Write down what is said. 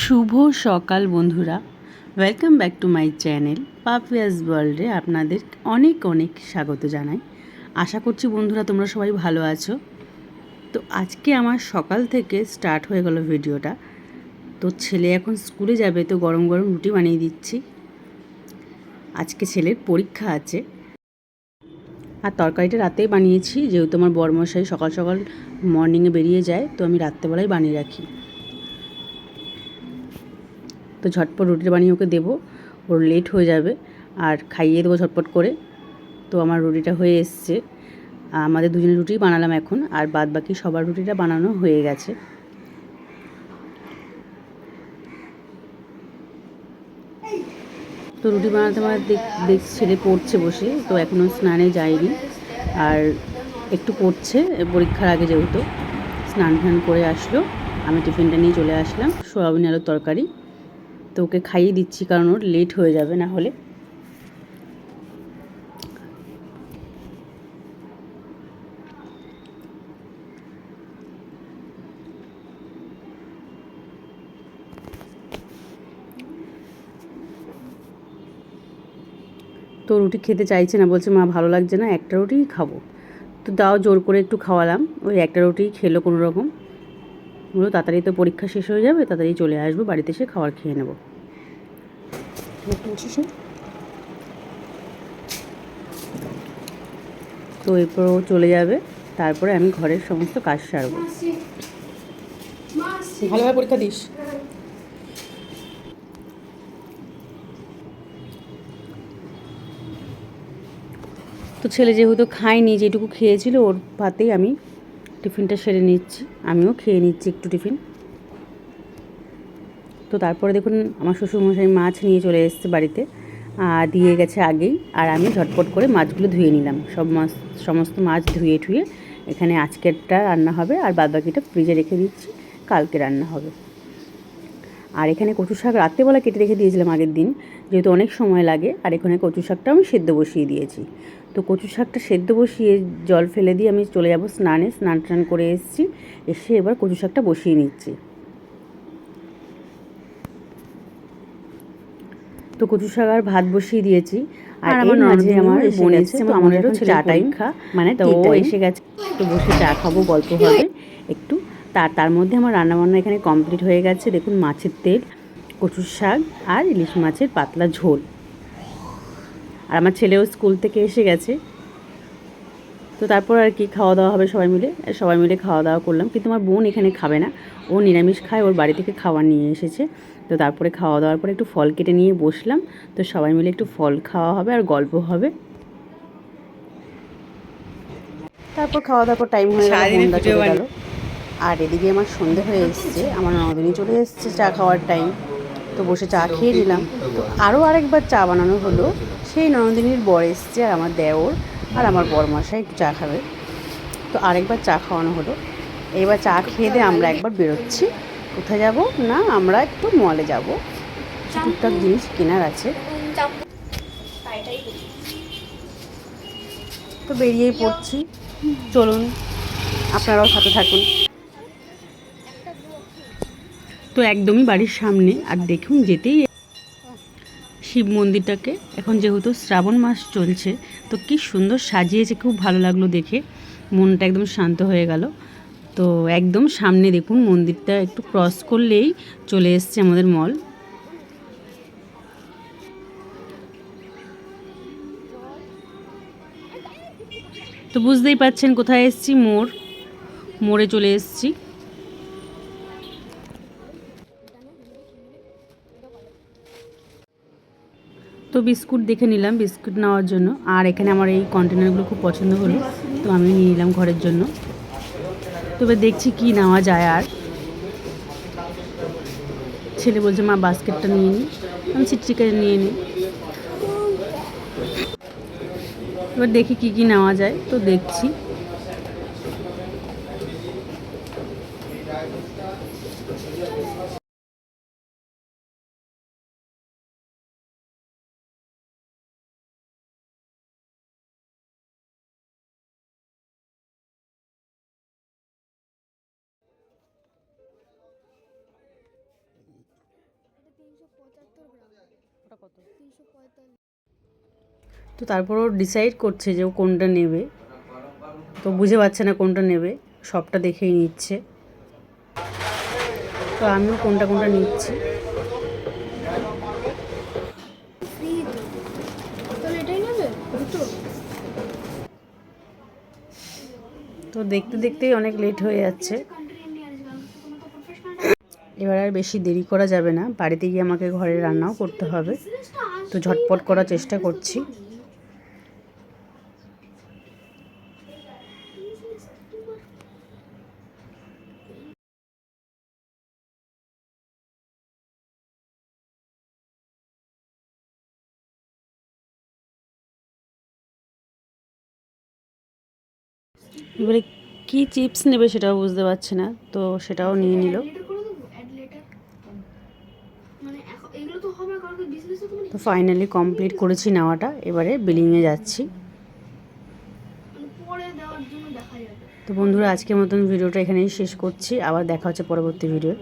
শুভ সকাল বন্ধুরা। Welcome back to my channel Papiya's ওয়ার্ল্ডে আপনাদের অনেক অনেক স্বাগত জানাই। আশা করছি বন্ধুরা তোমরা সবাই ভালো আছো। তো আজকে আমার সকাল থেকে স্টার্ট হয়ে গেল ভিডিওটা। তো ছেলে এখন স্কুলে যাবে, তো গরম গরম রুটি বানিয়ে দিচ্ছি। আজকে ছেলের পরীক্ষা আছে। আর তরকারিটা রাতেই বানিয়েছি, যেহেতু আমার বরমশাই সকাল সকাল মর্নিংয়ে বেরিয়ে যায়, তো আমি রাত্রেবেলায় বানিয়ে রাখি। তো ঝটপট রুটি বানিয়ে ওকে দেবো। ওর লেট হয়ে যাবে। আর খাইয়ে দেবো ঝটপট করে। তো আমার রুটিটা হয়ে এসছে। আমাদের দুজনের রুটি বানালাম এখন। আর বাদ বাকি সবার রুটিটা বানানো হয়ে গেছে। তো রুটি বানাতে আমার দেখ ছেলে পড়ছে বসে। তো এখনও স্নানে যায়নি। আর একটু পড়ছে, পরীক্ষার আগে যেহেতু। স্নান টান করে আসলো। আমি টিফিনটা নিয়ে চলে আসলাম। সোয়াবিন আলুর তরকারি। তো ওকে খাইয়ে দিচ্ছি কারণ ওর লেট হয়ে যাবে না হলে। তো রুটি খেতে চাইছে না, বলছে, মা, ভালো লাগছে না, একটা রুটিই খাব। তো তাও জোর করে একটু খাওয়ালাম, ওই একটা রুটিই খেলো কোনো রকম। বলো তাড়াতাড়ি তো পরীক্ষা শেষ হয়ে যাবে তাড়াতাড়ি চলে আসব বাড়িতে এসে খাবার খেয়ে নেব। তো এরপর ও চলে যাবে তারপরে আমি ঘরের সমস্ত কাজ সারবো। ভালোভাবে পরীক্ষা দিস। তো ছেলে যেহেতু খায়নি যেটুকু খেয়েছিল ওর ভাতেই আমি টিফিনটা সেরে নিচ্ছি। আমিও খেয়ে নিচ্ছি একটু টিফিন। তো তারপরে দেখুন, আমার শ্বশুরমশাই মাছ নিয়ে চলে এসছে বাড়িতে। দিয়ে গেছে আগেই। আর আমি ঝটপট করে মাছগুলো ধুয়ে নিলাম। সব মাছ, সমস্ত মাছ ধুয়ে ঠুয়ে এখানে আজকেরটা রান্না হবে। আর বাদবাকিটা ফ্রিজে রেখে দিচ্ছি। কালকে রান্না হবে। আর এখানে কচু শাক রাত্রেবেলা কেটে রেখে দিয়েছিলাম আগের দিন যেহেতু অনেক সময় লাগে আর এখানে কচু শাকটা আমি সেদ্ধ বসিয়ে দিয়েছি। তো কচু শাকটা সেদ্ধ বসিয়ে জল ফেলে দিয়ে আমি চলে যাব স্নানে স্নান টান করে এসেছি এসে এবার কচু শাকটা বসিয়ে নিচ্ছি। তো কচু শাক আর ভাত বসিয়ে দিয়েছি আর আমার মাঝে আমার বোন এসেছে তো আমাদেরও চা টাইম খা মানে তো এসে গেছে তো বসে চা খাব গল্প হবে একটু তার তার মধ্যে আমার রান্নাবান্না এখানে কমপ্লিট হয়ে গেছে। দেখুন মাছের তেল কচুর শাক আর ইলিশ মাছের পাতলা ঝোল। আর আমার ছেলেও স্কুল থেকে এসে গেছে। তো তারপর আর কি খাওয়া দাওয়া হবে সবাই মিলে? সবাই মিলে খাওয়া দাওয়া করলাম। কিন্তু আমার বোন এখানে খাবে না। ও নিরামিষ খায় ওর বাড়ি থেকে খাবার নিয়ে এসেছে। তো তারপরে খাওয়া দাওয়ার পরে একটু ফল কেটে নিয়ে বসলাম। তো সবাই মিলে একটু ফল খাওয়া হবে আর গল্প হবে। তারপর খাওয়া দাওয়ার টাইম হয়ে গেল। আর এদিকে আমার সন্ধে হয়ে এসছে। আমার নদিনী চলে এসছে চা খাওয়ার টাইম তো বসে চা খেয়ে নিলাম। তো আরও আরেকবার চা বানানো হলো। সেই ননদিনীর বর এসছে আর আমার দেওর আর আমার বরমাসায় একটু চা খাবে। তো আরেকবার চা খাওয়ানো হলো। এবার চা খেয়ে দিয়ে আমরা একবার বেরোচ্ছি। কোথায় যাব? না, আমরা একটু মলে যাব। টুকটাক জিনিস কেনার আছে। তো বেরিয়েই পড়ছি। চলুন, আপনারাও সাথে থাকুন। তো একদমই বাড়ির সামনে। আর দেখুন, যেতেই শিব মন্দিরটাকে। এখন যেহেতু শ্রাবণ মাস চলছে, তো কি সুন্দর সাজিয়েছে, খুব ভালো লাগল দেখে। মনটা একদম শান্ত হয়ে গেল। তো একদম সামনে দেখুন, মন্দিরটা একটু ক্রস করলেই চলে এসছে আমাদের মল তো বুঝতেই পাচ্ছেন কোথায় এসছি, মোড়। মোড়ে চলে এসছি। তো বিস্কুট দেখে নিলাম, বিস্কুট নেওয়ার জন্য। আর এখানে আমার এই কন্টেনারগুলো খুব পছন্দ হলো, তো আমি নিয়ে নিলাম ঘরের জন্য। তবে দেখছি কি নেওয়া যায় আর। ছেলে বলছে, মা, বাস্কেটটা নিয়ে নিই আমি চিটচিকা নিয়ে নিই এবার দেখি কি কি নেওয়া যায়, তো দেখছি। ওটা কত? তিনশো পঁয়তাল্লিশ। তো তারপর ও ডিসাইড করছে যে ও কোনটা নেবে। তো বুঝে পাচ্ছে না কোনটা নেবে। সবটা দেখেই নিচ্ছে। তো আমিও কোনটা কোনটা নিচ্ছি। তো দেখতে দেখতেই অনেক লেট হয়ে যাচ্ছে। এবার আর বেশি দেরি করা যাবে না। বাড়িতে গিয়ে আমাকে ঘরে রান্নাও করতে হবে। তো ঝটপট করার চেষ্টা করছি। এবারে কি চিপস নেবে সেটাও বুঝতে পারছে না। তো সেটাও নিয়ে নিল লেটার করে দেবো অ্যাড লেটার মানে এখন এগুলো তো হবে কারণ বিজনেসে তো ফাইনালি কমপ্লিট করেছি নেওয়াটা, এবারে বিলিংয়ে যাচ্ছি। তো বন্ধুরা, আজকের মতন ভিডিওটা এখানেই শেষ করছি, আবার দেখা হচ্ছে পরবর্তী ভিডিও